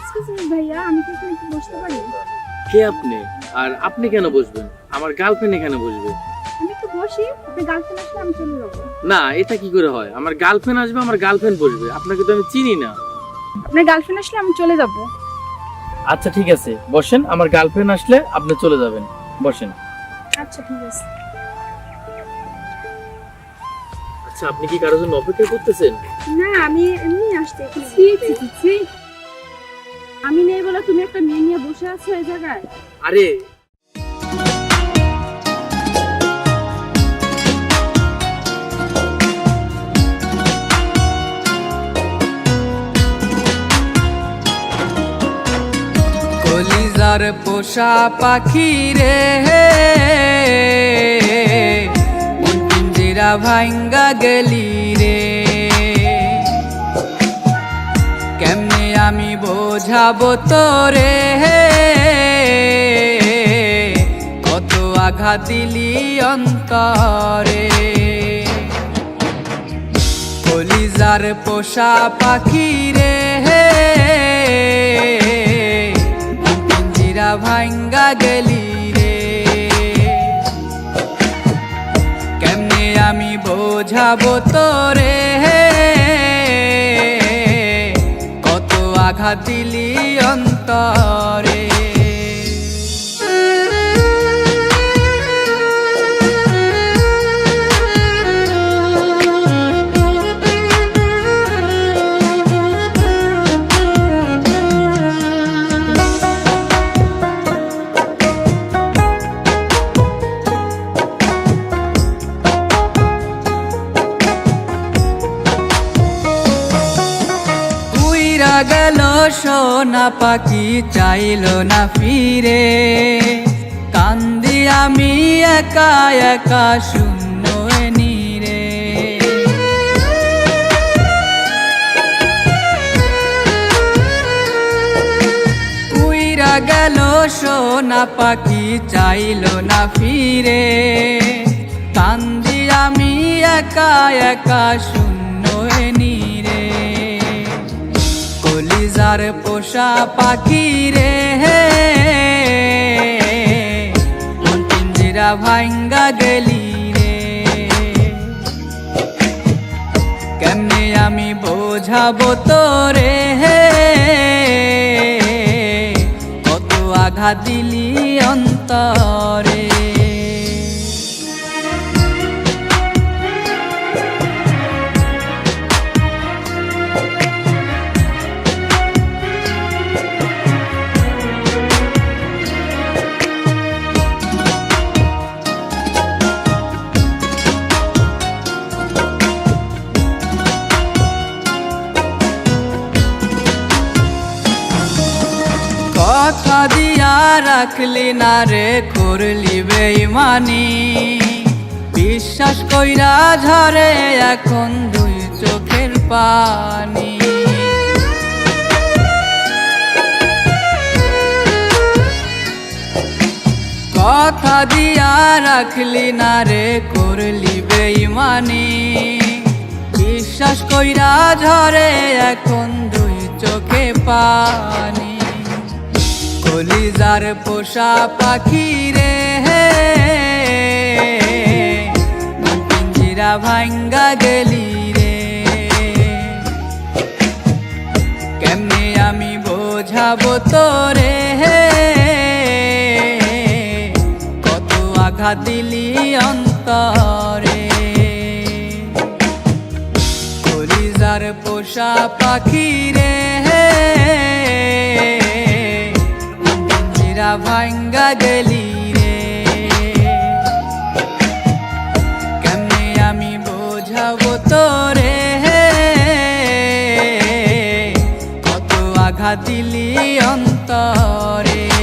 Excuse me ভাইয়া আমি কি এখানে বসতে পারি? কে আপনি? আর আপনি কেন বসবেন? আমার গার্লফ্রেন্ড এখানে বসবে। আমি একটু বসি আপনি গার্লফ্রেন্ড আসলে আমি চলে যাব। না এটা কি করে হয়? আমার গার্লফ্রেন্ড আসবে আমার গার্লফ্রেন্ড বসবে। আপনাকে তো আমি চিনি না। আপনার গার্লফ্রেন্ড আসলে আমি চলে যাব। আচ্ছা ঠিক আছে। বসেন আমার গার্লফ্রেন্ড আসলে আপনি চলে যাবেন। বসেন। আচ্ছা ঠিক আছে। আচ্ছা আপনি কি কারোর জন্য অপেক্ষা করতেছেন? না আমি এমনি আসতে ছি ছি ছি, ছি। আমি নেই বলে তুমি একটা মেয়ে নিয়ে বসে আছো এই জায়গায়? আরে। কলিজার পোষা পাখি রে। মন পিঞ্জিরা ভাঙ্গা গেলি। বোঝাবো তোরে কত আঘাত দিলি অন্তরে। কলিজার পোষা পাখি রে পিঞ্জিরা ভাঙ্গা গেলি রে। কেমনে আমি বোঝাবো তোরে কত আঘাত দিলি অন্তরে। গেল সোনা পাখি চাইল না ফিরে। কান্দি আমি একা একা গেল সোনা পাখি চাইল না ফিরে। কান্দি আমি একা একা শূন্য নীরে। কলিজার পোষা পাখি রে। পিঞ্জিরা ভাঙ্গা গেলি রে। কেমনে আমি বোঝাবো তোরে? কত আঘাত দিলি অন্তরে। রাখলি না রে, করলি বেইমানি বিশ্বাস কইরা ঝরে এখন দুই চোখের পানি। কথা দিয়া রাখলি না রে, করলি বেইমানি বিশ্বাস কইরা ঝরে এখন দুই চোখে পানি। কলিজার পোষা পাখি রে। পিঞ্জিরা ভাঙ্গা গেলি রে। কেমনে আমি বোঝাবো তোরে? কত আঘাত দিলি অন্তরে। কলিজার পোষা পাখি রে। ভাঙ্গা গেলি রে। কেমনে আমি বোঝাবো তোরে? কত আঘাত দিলি অন্তরে।